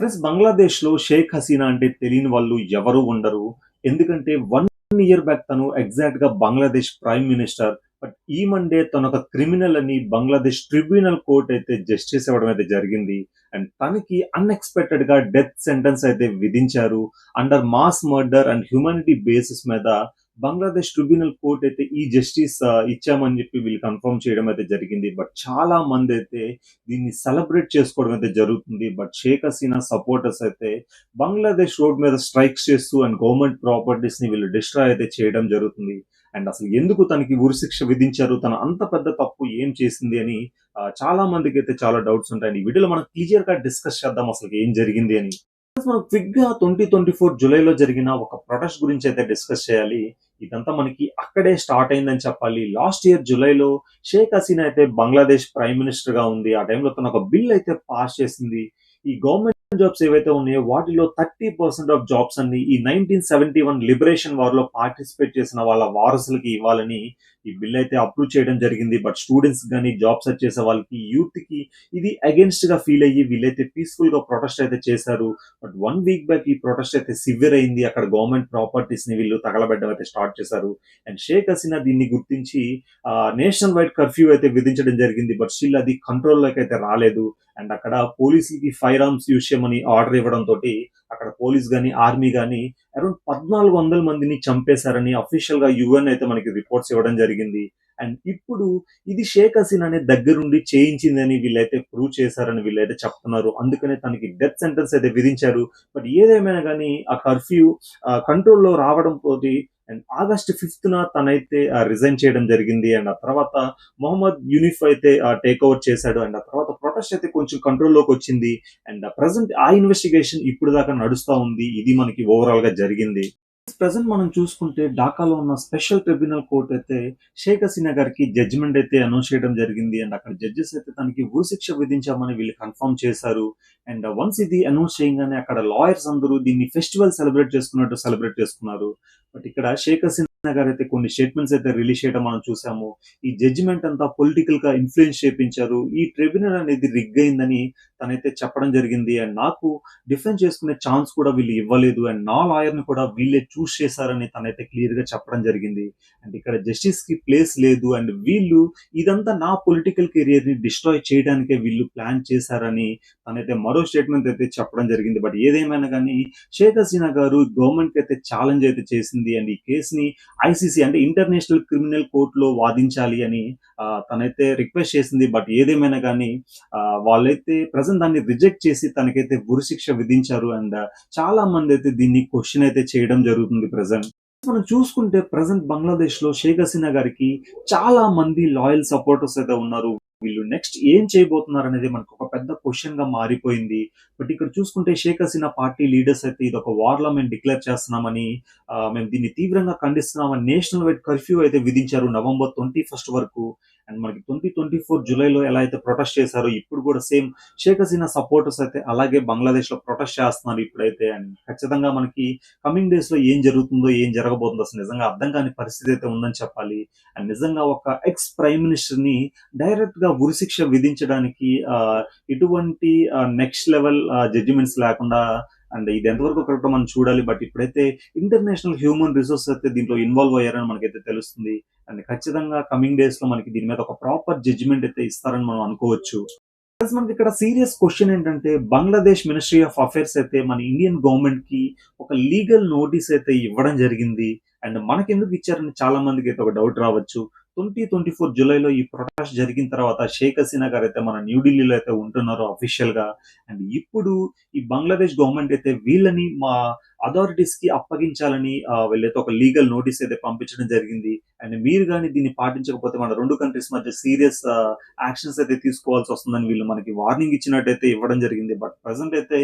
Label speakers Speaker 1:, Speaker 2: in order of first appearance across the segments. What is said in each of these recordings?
Speaker 1: Friends బంగ్లాదేశ్‌లో షేక్ హసీనా అంటే తెలియని వాళ్ళు ఎవరు ఉండరు. ఎందుకంటే వన్ ఇయర్ బ్యాక్ తను ఎగ్జాక్ట్‌గా బంగ్లాదేశ్ ప్రైమ్ మినిస్టర్. బట్ ఈ మండే ఒక క్రిమినల్ అని బంగ్లాదేశ్ ట్రిబ్యునల్ కోర్ట్ అయితే జస్టిస్ ఇవ్వడం అయితే జరిగింది. అండ్ తనకి అన్ఎక్స్పెక్టెడ్గా డెత్ సెంటెన్స్ అయితే విధించారు. Under mass murder and humanity basis మీద బంగ్లాదేశ్ ట్రిబ్యునల్ కోర్ట్ అయితే ఈ జస్టిస్ ఇచ్చామని చెప్పి వీళ్ళు కన్ఫర్మ్ చేయడం అయితే జరిగింది. బట్ చాలా మంది అయితే దీన్ని సెలబ్రేట్ చేసుకోవడం అయితే జరుగుతుంది. బట్ షేక్ హసీనా సపోర్టర్స్ అయితే బంగ్లాదేశ్ రోడ్ మీద స్ట్రైక్స్ చేస్తూ అండ్ గవర్నమెంట్ ప్రాపర్టీస్‌ని వీళ్ళు డిస్ట్రాయ్ అయితే చేయడం జరుగుతుంది. అండ్ అసలు ఎందుకు తనకి ఉరిశిక్ష విధించారు? తన అంత పెద్ద తప్పు ఏం చేసింది అని చాలా మందికి అయితే చాలా డౌట్స్ ఉంటాయి ఈ వీడియోలో మనం క్లియర్‌గా డిస్కస్ చేద్దాం అసలు ఏం జరిగింది అని. ఫస్ట్ మనం క్విక్‌గా 2024 జులైలో జరిగిన ఒక ప్రొటెస్ట్ గురించి అయితే డిస్కస్ చేయాలి. ఇదంతా మనకి అక్కడే స్టార్ట్ అయిందని చెప్పాలి. లాస్ట్ ఇయర్ జూలైలో షేక్ హసీనా అయితే బంగ్లాదేశ్ ప్రైమ్ మినిస్టర్గా ఉంది. ఆ టైంలో తను ఒక బిల్ అయితే పాస్ చేసింది. ఈ గవర్నమెంట్ జాబ్స్ ఏవైతే ఉన్నాయో వాటిలో 30% ఆఫ్ జాబ్స్ అన్ని ఈ 1971 లిబరేషన్ వార్‌లో పార్టిసిపేట్ చేసిన వాళ్ళ వారసులకి ఇవ్వాలని ఈ బిల్ అయితే అప్రూవ్ చేయడం జరిగింది. బట్ స్టూడెంట్స్ కానీ జాబ్ సెర్చ్ చేసే వాళ్ళకి, యూత్‌కి ఇది అగైన్స్ట్‌గా ఫీల్ అయ్యి వీళ్ళైతే పీస్ఫుల్గా ప్రొటెస్ట్ అయితే చేశారు. బట్ వన్ వీక్ బ్యాక్ ఈ ప్రొటెస్ట్ అయితే సివియర్ అయింది. అక్కడ గవర్నమెంట్ ప్రాపర్టీస్ని వీళ్ళు తగలబెట్టడం అయితే స్టార్ట్ చేశారు. అండ్ షేక్ హసీనా దీన్ని గుర్తించి నేషనల్ వైడ్ కర్ఫ్యూ అయితే విధించడం జరిగింది. బట్ స్టిల్ అది కంట్రోల్‌లోకి అయితే రాలేదు. అండ్ అక్కడ పోలీసులకి ఫైర్ ఆర్మ్స్ యూజ్ చేయమని ఆర్డర్ ఇవ్వడంతో అక్కడ పోలీస్ కానీ ఆర్మీ కానీ అరౌండ్ 1400 మందిని చంపేశారని అఫీషియల్‌గా యుఎన్ అయితే మనకి రిపోర్ట్స్ ఇవ్వడం జరిగింది. అండ్ ఇప్పుడు ఇది షేక్ హసీనానే దగ్గరుండి చేయించిందని వీళ్ళైతే ప్రూవ్ చేశారని వీళ్ళైతే చెప్తున్నారు. అందుకనే తనకి డెత్ సెంటెన్స్ అయితే విధించారు. బట్ ఏదేమైనా కానీ ఆ కర్ఫ్యూ కంట్రోల్లో రావడం తోటి అండ్ ఆగస్ట్ 5న తనైతే ఆహ్, రిజైన్ చేయడం జరిగింది. అండ్ ఆ తర్వాత మొహమ్మద్ యూనిఫ్ అయితే టేక్ ఓవర్ చేశాడు. అండ్ ఆ తర్వాత ప్రొటెస్ట్ అయితే కొంచెం కంట్రోల్‌లోకి వచ్చింది. అండ్ ప్రజెంట్ ఆ ఇన్వెస్టిగేషన్ ఇప్పుడు దాకా నడుస్తూ ఉంది. ఇది మనకి ఓవరాల్‌గా జరిగింది. ప్రజెంట్ మనం చూసుకుంటే ఢాకాలో ఉన్న స్పెషల్ ట్రిబ్యునల్ కోర్ట్ అయితే షేక్ హసీనా గారికి జడ్జిమెంట్ అయితే అనౌన్స్ చేయడం జరిగింది. అండ్ అక్కడ జడ్జెస్ అయితే తనకి ఉరిశిక్ష విధించామని వీళ్ళు కన్ఫర్మ్ చేశారు. అండ్ వన్స్ ఇది అనౌన్స్ చేయంగానే అక్కడ లాయర్స్ అందరూ దీన్ని ఫెస్టివల్ సెలబ్రేట్ చేసుకున్నట్టు సెలబ్రేట్ చేసుకున్నారు. బట్ ఇక్కడ షేక్ హసీనా అయితే కొన్ని స్టేట్మెంట్స్ అయితే రిలీజ్ చేయడం మనం చూసాము. ఈ జడ్జిమెంట్ అంతా పొలిటికల్గా ఇన్ఫ్లుయెన్స్ చేపించారు. ఈ ట్రిబ్యునల్ అనేది రిగ్ అయిందని తనైతే చెప్పడం జరిగింది. అండ్ నాకు డిఫెన్స్ చేసుకునే ఛాన్స్ కూడా వీళ్ళు ఇవ్వలేదు. అండ్ నా లాయర్‌ని కూడా వీళ్ళే చూస్ చేశారని తనైతే క్లియర్‌గా చెప్పడం జరిగింది. అండ్ ఇక్కడ జస్టిస్‌కి ప్లేస్ లేదు. అండ్ వీళ్ళు ఇదంతా నా పొలిటికల్ కెరియర్‌ని డిస్ట్రాయ్ చేయడానికే వీళ్ళు ప్లాన్ చేశారని తనైతే మరో స్టేట్మెంట్ అయితే చెప్పడం జరిగింది. బట్ ఏదేమైనా కానీ షేక్ హసీనా గారు గవర్నమెంట్‌కి అయితే ఛాలెంజ్ అయితే చేసింది. అండ్ ఈ కేసుని ఐసీసీ అంటే ఇంటర్నేషనల్ క్రిమినల్ కోర్టులో వాదించాలి అని తనైతే రిక్వెస్ట్ చేసింది. బట్ ఏదేమైనా కానీ వాళ్ళైతే ప్రజెంట్ దాన్ని రిజెక్ట్ చేసి తనకైతే ఉరిశిక్ష విధించారు. అండ్ చాలా మంది అయితే దీన్ని క్వశ్చన్ అయితే చేయడం జరుగుతుంది ప్రజెంట్ మనం చూసుకుంటే ప్రెసెంట్ బంగ్లాదేశ్లో షేక్ హసీనా గారికి చాలా మంది లాయల్ సపోర్టర్స్ అయితే ఉన్నారు. వీళ్ళు నెక్స్ట్ ఏం చేయబోతున్నారు అనేది మనకు పెద్ద క్వశ్చన్గా మారిపోయింది. బట్ ఇక్కడ చూసుకుంటే షేక్ హసీనా పార్టీ లీడర్స్ అయితే ఇది ఒక వార్లో మేము డిక్లేర్ చేస్తున్నామని మేము దీన్ని తీవ్రంగా ఖండిస్తున్నామని నేషనల్ వైడ్ కర్ఫ్యూ అయితే విధించారు నవంబర్ 21 వరకు. అండ్ మనకి ట్వంటీ ట్వంటీ ఫోర్ జూలైలో ఎలా అయితే ప్రొటెస్ట్ చేశారో ఇప్పుడు కూడా సేమ్ షేక్ హసీనా సపోర్టర్స్ అయితే అలాగే బంగ్లాదేశ్లో ప్రొటెస్ట్ చేస్తున్నారు ఇప్పుడైతే. అండ్ ఖచ్చితంగా మనకి కమింగ్ డేస్లో ఏం జరుగుతుందో, ఏం జరగబోతుందో అసలు నిజంగా అర్థం కాని పరిస్థితి అయితే ఉందని చెప్పాలి. అండ్ నిజంగా ఒక ఎక్స్ ప్రైమ్ మినిస్టర్ని డైరెక్ట్గా ఉరిశిక్ష విధించడానికి ఇటువంటి నెక్స్ట్ లెవెల్ జడ్జిమెంట్స్ లేకుండా అండ్ ఇది ఎంతవరకు కరెక్ట్ మనం చూడాలి. బట్ ఇప్పుడైతే ఇంటర్నేషనల్ హ్యూమన్ రిసోర్స్ అయితే దీంట్లో ఇన్వాల్వ్ అయ్యారని మనకైతే తెలుస్తుంది. అండ్ ఖచ్చితంగా కమింగ్ డేస్లో మనకి దీని మీద ఒక ప్రాపర్ జడ్జిమెంట్ అయితే ఇస్తారని మనం అనుకోవచ్చు. ప్లస్ మనకి ఇక్కడ సీరియస్ క్వశ్చన్ ఏంటంటే బంగ్లాదేశ్ మినిస్ట్రీ ఆఫ్ అఫైర్స్ అయితే మన ఇండియన్ గవర్నమెంట్కి ఒక లీగల్ నోటీస్ అయితే ఇవ్వడం జరిగింది. అండ్ మనకెందుకు ఇచ్చారని చాలా మందికి అయితే ఒక డౌట్ రావచ్చు. 2024 జులైలో ఈ ప్రొటెస్ట్ జరిగిన తర్వాత షేక్ హసీనా అయితే మన న్యూ ఢిల్లీలో అయితే ఉంటున్నారు అఫీషియల్‌గా. అండ్ ఇప్పుడు ఈ బంగ్లాదేశ్ గవర్నమెంట్ అయితే వీళ్ళని మా అథారిటీస్కి అప్పగించాలని ఆహ్, వీళ్ళైతే ఒక లీగల్ నోటీస్ అయితే పంపించడం జరిగింది. అండ్ మీరు కానీ దీన్ని పాటించకపోతే మన రెండు కంట్రీస్ మధ్య సీరియస్ యాక్షన్స్ అయితే తీసుకోవాల్సి వస్తుందని వీళ్ళు మనకి వార్నింగ్ ఇచ్చినట్టయితే ఇవ్వడం జరిగింది. బట్ ప్రజెంట్ అయితే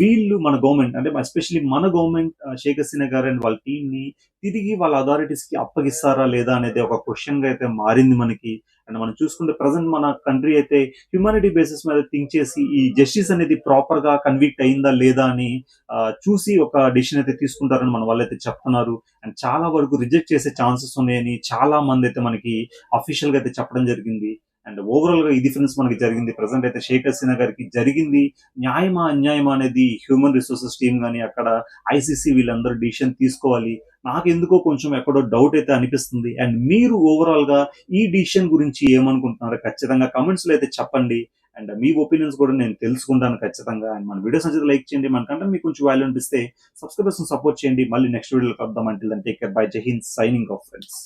Speaker 1: వీళ్ళు మన గవర్నమెంట్ అంటే ఎస్పెషల్లీ మన గవర్నమెంట్ షేక్ హసీనా గారు అండ్ వాళ్ళ టీమ్‌ని తిరిగి వాళ్ళ అథారిటీస్కి అప్పగిస్తారా లేదా అనేది ఒక క్వెషన్‌గా అయితే మారింది మనకి. అండ్ మనం చూసుకుంటే ప్రజెంట్ మన కంట్రీ అయితే హ్యుమానిటీ బేసిస్ మీద థింక్ చేసి ఈ జస్టిస్ అనేది ప్రాపర్గా కన్విక్ట్ అయిందా లేదా అని చూసి ఒక డిసిషన్ అయితే తీసుకుంటారని మన వాళ్ళైతే చెప్తున్నారు. అండ్ చాలా వరకు రిజెక్ట్ చేసే ఛాన్సెస్ ఉన్నాయని చాలా మంది అయితే మనకి అఫీషియల్‌గా అయితే చెప్పడం జరిగింది. అండ్ ఓవరాల్గా ఇది ఫ్రెండ్స్ మనకి జరిగింది. ప్రజెంట్ అయితే షేక్ హసీనా గారికి జరిగింది. న్యాయమా అన్యాయమా అనేది హ్యూమన్ రిసోర్సెస్ టీమ్ కానీ అక్కడ ఐసీసీ వీళ్ళందరూ డిసిషన్ తీసుకోవాలి. నాకు ఎందుకో కొంచెం ఎక్కడో డౌట్ అయితే అనిపిస్తుంది. అండ్ మీరు ఓవరాల్గా ఈ డిసిషన్ గురించి ఏమనుకుంటున్నారో ఖచ్చితంగా కమెంట్స్లో అయితే చెప్పండి. అండ్ మీ ఒపీనియన్స్ కూడా నేను తెలుసుకుంటాను ఖచ్చితంగా. అండ్ మన వీడియోస్ నచ్చితే లైక్ చేయండి. మనకంటే మీకు కొంచెం వాల్యూ అనిపిస్తే సబ్స్క్రైబర్స్ సపోర్ట్ చేయండి. మళ్ళీ నెక్స్ట్ వీడియోలో కలుద్దాం. అంటే టేక్ కేర్ బై జై హింద్ సైనింగ్ ఆఫ్ ఫ్రెండ్స్